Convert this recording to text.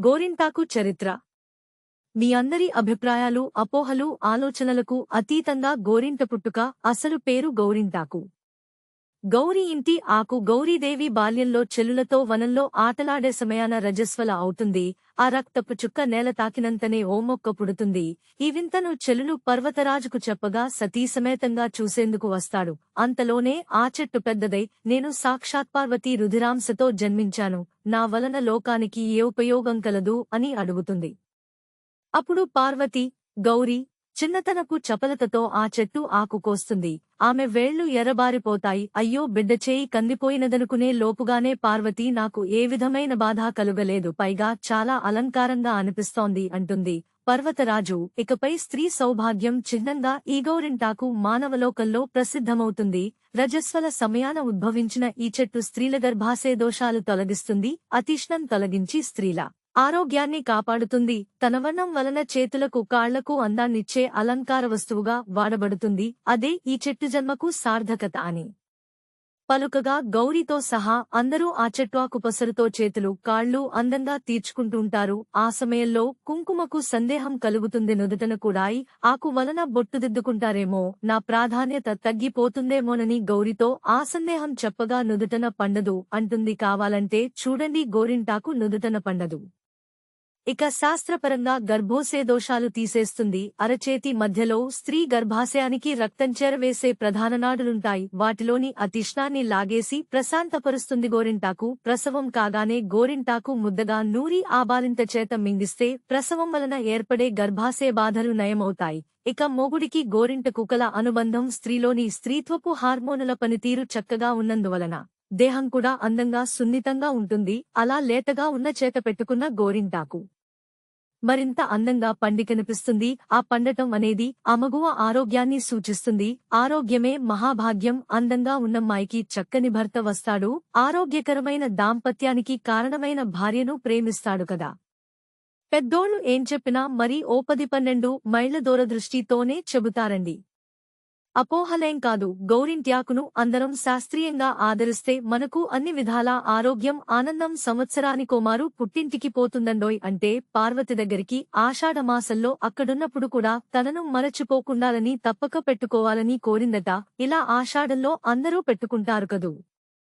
గోరింటాకు చరిత్ర. మీ అందరి అభిప్రాయాలు అపోహలు ఆలోచనలకు అతీతంగా గోరింట పుట్టుక అసలు పేరు గోరింటాకు. గౌరీ ఇంటి ఆకు గౌరీదేవి బాల్యంలో చెల్లులతో వనంలో ఆటలాడే సమయాన రజస్వల అవుతుంది. ఆ రక్తపు చుక్క నేల తాకినంతనే ఓమొక్క పుడుతుంది. ఈ వింతను చెల్లులు పర్వతరాజుకు చెప్పగా సతీసమేతంగా చూసేందుకు వస్తాడు. అంతలోనే ఆ చెట్టు పెద్దదై నేను సాక్షాత్ పార్వతీ రుధిరాంశతో జన్మించాను. నా వలన లోకానికి ఏ ఉపయోగం కలదు అని అడుగుతుంది. అప్పుడు పార్వతి గౌరీ చిన్నతనపు చపలతతో ఆ చెట్టు ఆకు కోస్తుంది. ఆమె వేళ్ళు ఎర్రబారిపోతాయి. అయ్యో బిడ్డ చేయి కందిపోయినదనుకునే లోపుగానే పార్వతి నాకు ఏ విధమైన బాధ కలుగలేదు. పైగా చాలా అలంకారంగా అనిపిస్తోంది అంటుంది పర్వతరాజు. ఇకపై స్త్రీ సౌభాగ్యం చిహ్నంగా ఈగోరింటాకు మానవలోకల్లో మానవలోకంలో ప్రసిద్ధమవుతుంది. రజస్వల సమయాన ఉద్భవించిన ఈ చెట్టు స్త్రీల గర్భాశయ దోషాలు తొలగిస్తుంది. అతిష్ణం తొలగించి స్త్రీల ఆరోగ్యాన్ని కాపాడుతుంది. తనవనం వలన చేతులకు కాళ్ళకు అందాన్నిచ్చే అలంకార వస్తువుగా వాడబడుతుంది. అదే ఈ చెట్టు జన్మకు సార్థకత అని. పలుకగా గౌరీతో సహా అందరూ ఆ చెట్టు పసరుతో చేతులు కాళ్ళు అందంగా తీర్చుకుంటుంటారు ఆ సమయంలో కుంకుమకు సందేహం కలుగుతుంది నుదుటన కూడాయి ఆకు వలన బొట్టుదిద్దుకుంటారేమో నా ప్రాధాన్యత తగ్గిపోతుందేమోనని గౌరితో ఆ సందేహం చెప్పగా నుదుటన పండదు. అంటుంది కావాలంటే చూడండి గోరింటాకు నుదుటన పండదు. ఇక శాస్త్రపరంగా గర్భోసే దోషాలు తీసేస్తుంది. అరచేతి మధ్యలో స్త్రీ గర్భాశయానికి రక్తం చేరవేసే ప్రధాన నాడులుంటాయి. వాటిలోని అతిష్ణాన్ని లాగేసి ప్రశాంతపరుస్తుంది గోరింటాకు. ప్రసవం కాగానే గోరింటాకు ముద్దగా నూరి ఆబాలింత చేత మింగిస్తే ప్రసవం వలన ఏర్పడే గర్భాశయ బాధలు నయమవుతాయి. ఇక మొగుడికి గోరింట కుకల అనుబంధం స్త్రీలోని స్త్రీత్వపు హార్మోనుల పనితీరు చక్కగా ఉన్నందువలన దేహం కూడా అందంగా సున్నితంగా ఉంటుంది. అలా లేతగా ఉన్న చేత పెట్టుకున్న గోరింటాకు. మరింత అందంగా పండి కనిపిస్తుంది ఆ పండటం అనేది అమగువ ఆరోగ్యాన్ని సూచిస్తుంది. ఆరోగ్యమే మహాభాగ్యం. అందంగా ఉన్నమ్మాయికి చక్కని భర్త వస్తాడు. ఆరోగ్యకరమైన దాంపత్యానికి కారణమైన భార్యను ప్రేమిస్తాడు కదా. పెద్దోళ్ళు ఏం చెప్పినా మరీ ఓ పది పన్నెండు మైళ్ళ దూరదృష్టితోనే చెబుతారండి. అపోహలేం కాదు. గౌరింట్యాకును అందరం శాస్త్రీయంగా ఆదరిస్తే మనకు అన్ని విధాలా ఆరోగ్యం ఆనందం సంవత్సరానికోమారు పుట్టింటికి పోతుందండోయ్ అంటే పార్వతి దగ్గరికి ఆషాఢమాసంలో అక్కడున్నప్పుడు కూడా తనను మరచిపోకుండాలని తప్పక పెట్టుకోవాలని కోరిందట. ఇలా ఆషాఢంలో అందరూ పెట్టుకుంటారు కదూ?